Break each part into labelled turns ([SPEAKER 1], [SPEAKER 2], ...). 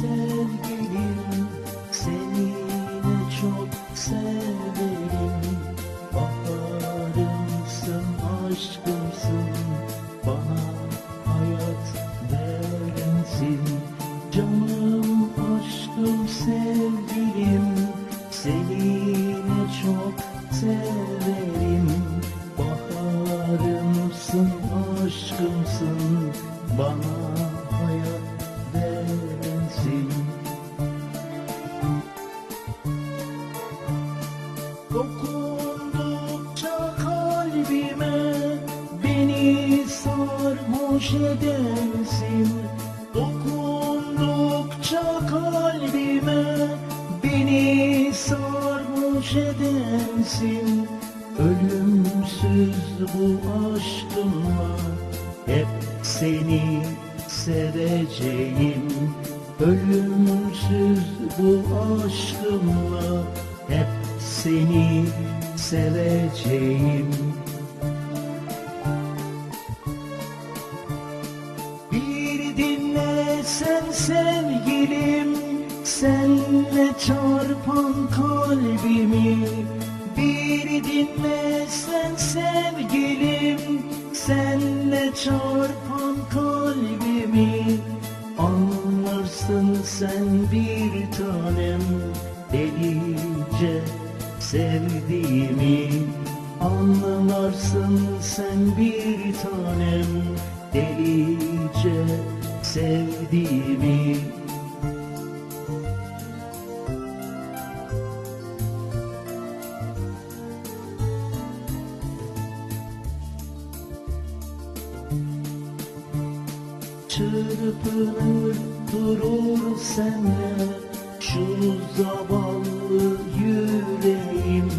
[SPEAKER 1] sevgilim sarhoş edersin Dokundukça kalbime beni sarhoş edersin Ölümsüz bu aşkımla hep seni seveceğim. Ölümsüz bu aşkımla hep seni seveceğim sevgilim Senle çarpan kalbimi Bir dinle sen sevgilim Senle çarpan kalbimi Anlarsın sen bir tanem Delice sevdiğimi Anlarsın sen bir tanem Delice sevdiğimi Çırpınır durur senle Şu zavallı yüreğim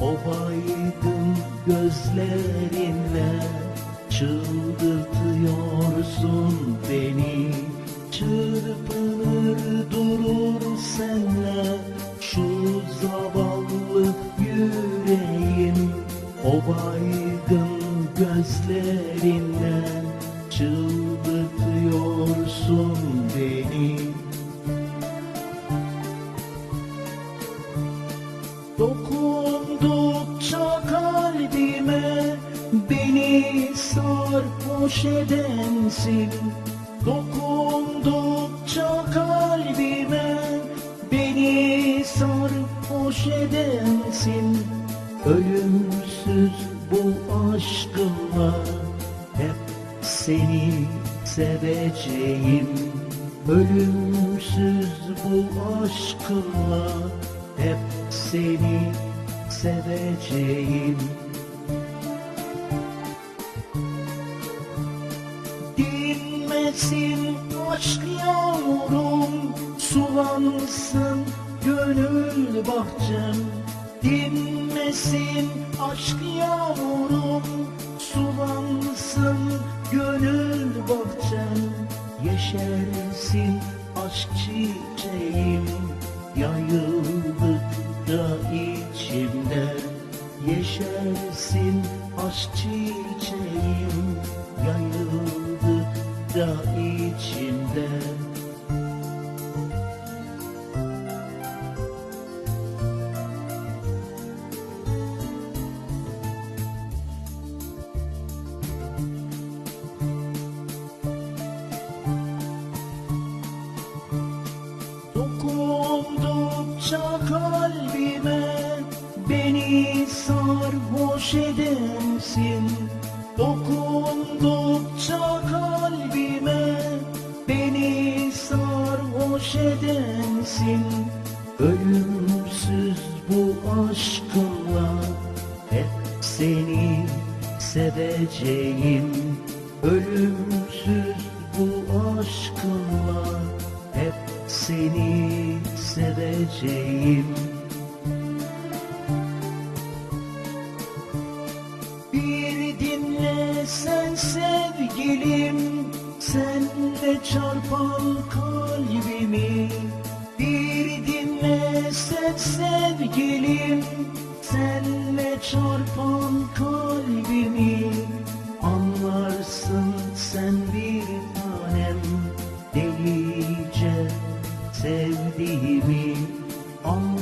[SPEAKER 1] O baygın gözlerinle Çıldırtıyorsun beni. Çırpınır durur senle Şu zavallı yüreğim. O baygın gözlerinle Çıldırtıyorsun beni. Dokundukça sarhoş edensin Dokundukça kalbime Beni sarhoş edensin Ölümsüz bu aşkımla Hep seni seveceğim. Ölümsüz bu aşkımla Hep seni seveceğim Dinmesin aşk yağmurum Sulansın gönül bahçem. Dinmesin aşk yağmurum Sulansın gönül bahçem. Yeşersin aşk çiçeğim. Yayıldıkça içimde. Yeşersin aşk çiçeğim. Yayıldıkça içimde Dokundukça kalbime beni sarhoş edersin Dokundukça kalbime sarhoş edersin Ölümsüz bu aşkımla hep seni seveceğim. Ölümsüz bu aşkımla hep seni seveceğim çarpan kalbimi Bir dinle sen sevgilim. Senle çarpan kalbimi Anlarsın sen bir tanem. Delice sevdiğimi Anlarsın